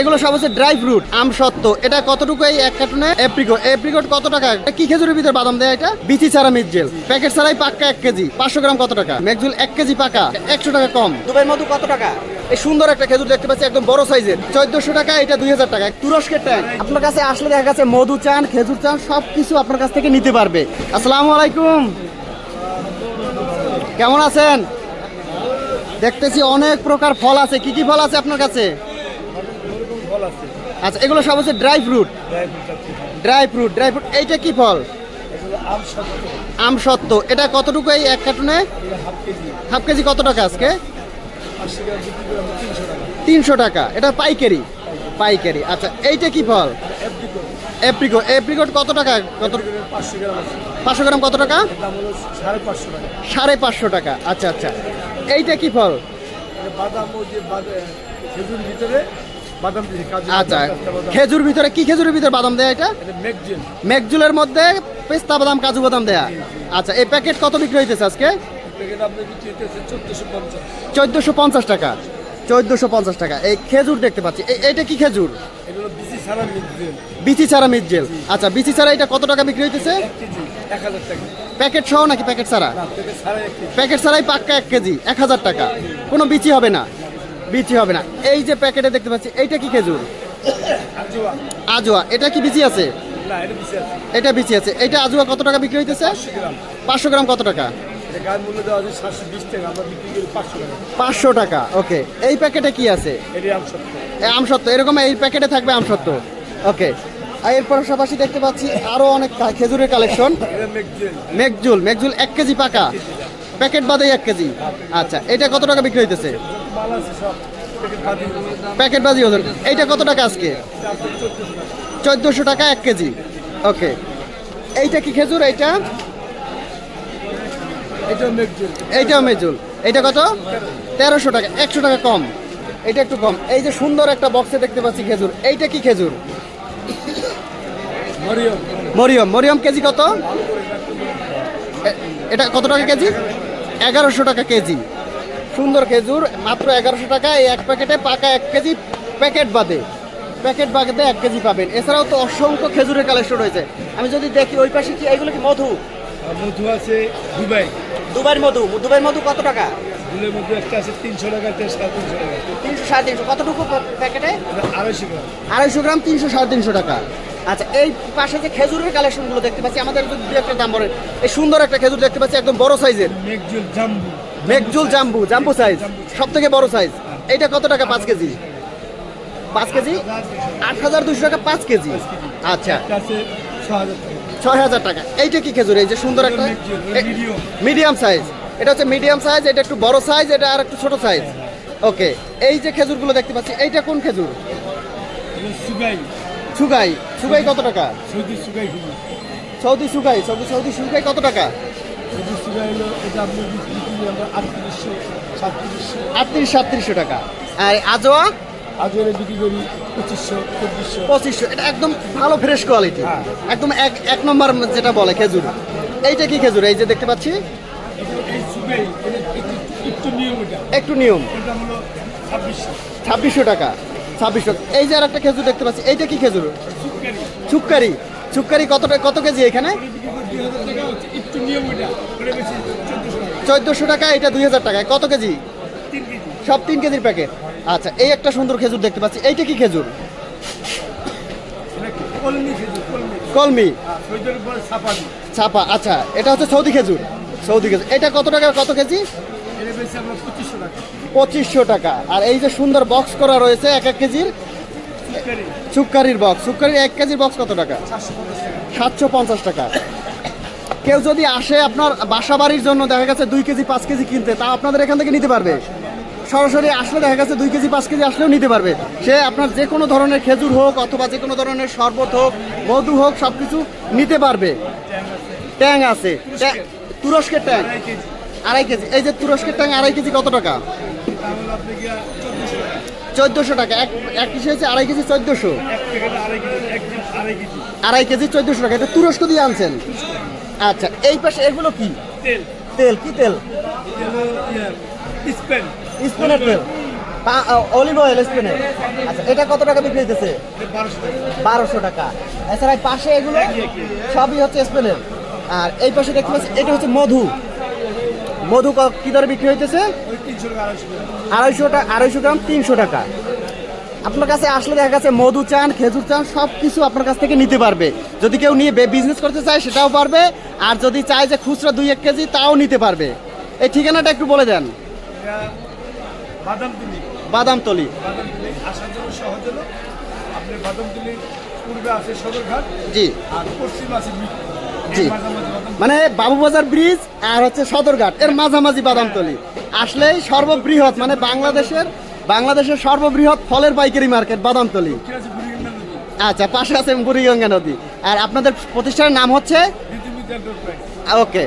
এগুলো সব হচ্ছে ড্রাই ফ্রুট আম সত্ত্ব। এটা কতটুকু এই এক কার্টুনে এপ্রিকট এপ্রিকট কত টাকা? কি খেজুরের ভিতরে বাদাম দেয় এটা? বিচি ছাড়া মিজেল প্যাকেট ছাড়াই পাক্কা এক কেজি। পাঁচশো গ্রাম কত টাকা? মেকজুল এক কেজি পাকা। একশো টাকা কম। দুবাই মধু কত টাকা? এই সুন্দর একটা খেজুর দেখতে পাচ্ছি একদম বড় সাইজের। চোদ্দশো টাকা এটা দুই হাজার টাকা। তুরস্কের ট্যাঙ্ক। আপনার কাছে আসলে দেখা গেছে মধু চান খেজুর চান সব কিছু আপনার কাছ থেকে নিতে পারবে। আসসালামু আলাইকুম। কেমন আছেন? দেখতেছি অনেক প্রকার ফল আছে। কি কি ফল আছে আপনার কাছে? আচ্ছা এগুলো সব হচ্ছে dry fruit dry fruit dry fruit এইটা কি ফল? আম সত্য এটা কতটুকু এই এক কার্টুনে হাফ কেজি। কত টাকা আজকে? তিনশো টাকা। এটা পাইকারি? পাইকারি। আচ্ছা এইটা কি ফল? এপ্রিকট এপ্রিকট কত টাকা? কত পাঁচশো গ্রাম কত টাকা? সাড়ে পাঁচশো টাকা। আচ্ছা আচ্ছা। এইটা কি ফল? বাদাম ভিতরে বাদাম আচ্ছা। খেজুর ভিতরে কি খেজুরের ভিতরে বাদাম দেয় এটা? এটা মেকজুলের মধ্যে পেস্তা বাদাম কাজু বাদাম দেয়া? আচ্ছা এই প্যাকেট কত বিক্রি হইতেছে আজকে? চোদ্দোশো পঞ্চাশ। টাকা। চোদ্দোশো পঞ্চাশ টাকা। এই খেজুর দেখতে পাচ্ছি। এইটা কি খেজুর? ছাড়া বিচি ছাড়া মিজেল আচ্ছা বিচি ছাড়া এটা কত টাকা বিক্রি হইতেছে? প্যাকেট সহ নাকি প্যাকেট ছাড়া? প্যাকেট ছাড়াই পাক্কা এক কেজি এক হাজার টাকা। কোনো বিচি হবে না। বিচি হবে না। এই যে প্যাকেটে দেখতে পাচ্ছি এইটা কি খেজুর? আজুয়া। এটা কি বিচি আছে? এটা বিসি আছে। এটা বিচি আছে। এটা আজোয়া কত টাকা বিক্রি হইতেছে? পাঁচশো গ্রাম। কত টাকা? পাঁচশো টাকা। ওকে। এই প্যাকেটে কি আছে? এটি আম সত্য এ, এরকম এই প্যাকেটে থাকবে আমসত্ত্ব। ওকে। আর এর পাশাপাশি দেখতে পাচ্ছি আরও অনেক খেজুরের কালেকশন। মেকজুল। মেকজুল এক কেজি পাকা। প্যাকেট বাদে এক কেজি। আচ্ছা এটা কত টাকা বিক্রি হইতেছে? প্যাকেট বাজি ওজন। এইটা কত টাকা আজকে? চোদ্দোশো টাকা এক কেজি। ওকে। এইটা কি খেজুর এইটা? এইটাও মেজুল এইটা কত? তেরোশো টাকা একশো টাকা কম। এটা একটু কম। এই যে সুন্দর একটা বক্সে দেখতে পাচ্ছি খেজুর। এইটা কি খেজুর? মরিয়ম। মরিয়ম। মরিয়ম কেজি কত? এটা কত টাকা কেজি? এগারোশো টাকা কেজি। সুন্দর খেজুর মাত্র এগারোশো টাকা। এই এক প্যাকেটে পাকা এক কেজি প্যাকেট বাদে। প্যাকেট বাদে এক কেজি পাবেন। এছাড়াও তো অসংখ্য খেজুরের কালেকশন রয়েছে। আমি যদি দেখি ওই পাশে কি এগুলো কি মধু? মধু আছে দুবাই। দুবাইর মধু। দুবাইর মধু কত টাকা? দুলের একটা আছে তিনশো টাকা একটা সাড়ে তিনশো টাকা। তিনশো সাড়ে তিনশো। কতটুকু প্যাকেটে? আড়াইশো গ্রাম। আড়াইশো গ্রাম তিনশো সাড়ে তিনশো টাকা। আচ্ছা এই পাশে যে খেজুরের কালেকশনগুলো দেখতে পাচ্ছি আমাদের দু একটা দাম এই সুন্দর একটা খেজুর দেখতে পাচ্ছি একদম বড় সাইজের জাম্বু। মেকজুল জাম্বু জাম্বু সাইজ সব থেকে বড় সাইজ এইটা কত টাকা পাঁচ কেজি? পাঁচ কেজি? আট হাজার দুশো টাকা পাঁচ কেজি। আচ্ছা। ছয় হাজার টাকা। এইটা কি খেজুর? এই যে সুন্দর একটা। মিডিয়াম সাইজ এটা হচ্ছে মিডিয়াম সাইজ এটা একটু বড় সাইজ এটা আর একটু ছোট সাইজ ওকে এই যে খেজুরগুলো দেখতে পাচ্ছি এইটা কোন খেজুর? সুগাই। সুগাই। সুগাই কত টাকা? সৌদি সুগাই সৌদি সুগাই সৌদি সুগাই কত টাকা? সৌদি সুগাই হলো এটা আপনি আটত্রিশশো সাতত্রিশশো। আটত্রিশ সাতত্রিশশো টাকা। আর আজোয়া আজ বিক্রি করি পঁচিশশো চব্বিশশো। পঁচিশশো। এটা একদম ভালো ফ্রেশ কোয়ালিটি হ্যাঁ। একদম এক এক নম্বর যেটা বলে খেজুর। এইটা কি খেজুর? এই যে দেখতে পাচ্ছি? একটু নিয়ম। ছাব্বিশশো টাকা। ছাব্বিশশো। এই যে আর একটা খেজুর দেখতে পাচ্ছি। এইটা কি খেজুর? সুগারি চুক্কারি। চুক্কারি কত কত কেজি এখানে? চোদ্দশো টাকা, এটা দুই হাজার টাকায়। কত কেজি? সব তিন কেজির প্যাকেট। আচ্ছা এই একটা সুন্দর খেজুর দেখতে পাচ্ছি। এইটা কি খেজুর? কলমি। ছাপা। আচ্ছা এটা হচ্ছে সৌদি খেজুর। সৌদি খেজুর। এটা কত টাকা, কত কেজি? পঁচিশশো টাকা। আর এই যে সুন্দর বক্স করা রয়েছে, এক এক কেজির? সুগারি সুক্কারির বক্স সুক্কারির এক কেজির বক্স কত টাকা? সাতশো পঞ্চাশ টাকা। কেউ যদি আসে আপনার বাসা বাড়ির জন্য দেখা গেছে দুই কেজি পাঁচ কেজি কিনতে তা আপনাদের এখান থেকে নিতে পারবে। সরাসরি আসলে দেখা গেছে দুই কেজি পাঁচ কেজি আসলেও নিতে পারবে। সে আপনার যে কোনো ধরনের খেজুর হোক অথবা যে কোনো ধরনের শরবত হোক মধু হোক সব কিছু নিতে পারবে। ট্যাং আছে। ট্যাং- তুরস্কের ট্যাং। আড়াই কেজি। এই যে তুরস্কের ট্যাং আড়াই কেজি কত টাকা? চোদ্দশো টাকা। এক এক কেজি হচ্ছে আড়াই কেজি চোদ্দোশো আড়াই কেজি চোদ্দোশো টাকা। এটা তুরস্ক দিয়ে আনছেন। আচ্ছা এই পাশে এগুলো কি? তেল। তেল কি তেল? স্পেন। স্পেনের তেল। অলিভ অয়েল স্পেনের। আচ্ছা এটা কত টাকা বিক্রি হইতেছে? বারোশো টাকা। এছাড়া পাশে এগুলো সবই হচ্ছে স্পেনের। আর এই পাশে দেখতে পাচ্ছি এটা হচ্ছে মধু। মধু ক- কি দরে বিক্রি হইতেছে? আড়াইশো টাকা। আড়াইশো গ্রাম তিনশো টাকা। আপনার কাছে আসলে দেখা গেছে মধু চান খেজুর চান সব কিছু আপনার কাছ থেকে নিতে পারবে। যদি কেউ নিয়ে বিজনেস করতে চায় সেটাও পারবে আর যদি চায় যে খুচরা দুই এক কেজি তাও নিতে পারবে। এই ঠিকানাটা একটু বলে দেন। বাদামতুলি বাদামতলি আসার জন্য সহজ হলো। আপনি বাদামতুলি পূর্বে আছে সদরঘাট জি। আর পশ্চিম আছে জি। মানে বাবুবাজার ব্রিজ আর হচ্ছে সদরঘাট এর মাঝামাঝি বাদামতলি আসলেই সর্ববৃহৎ মানে বাংলাদেশের বাংলাদেশের সর্ববৃহৎ ফলের পাইকারি মার্কেট বাদামতলি। আচ্ছা পাশে আছে বুড়িগঙ্গা নদী। আর আপনাদের প্রতিষ্ঠানের নাম হচ্ছে? ওকে।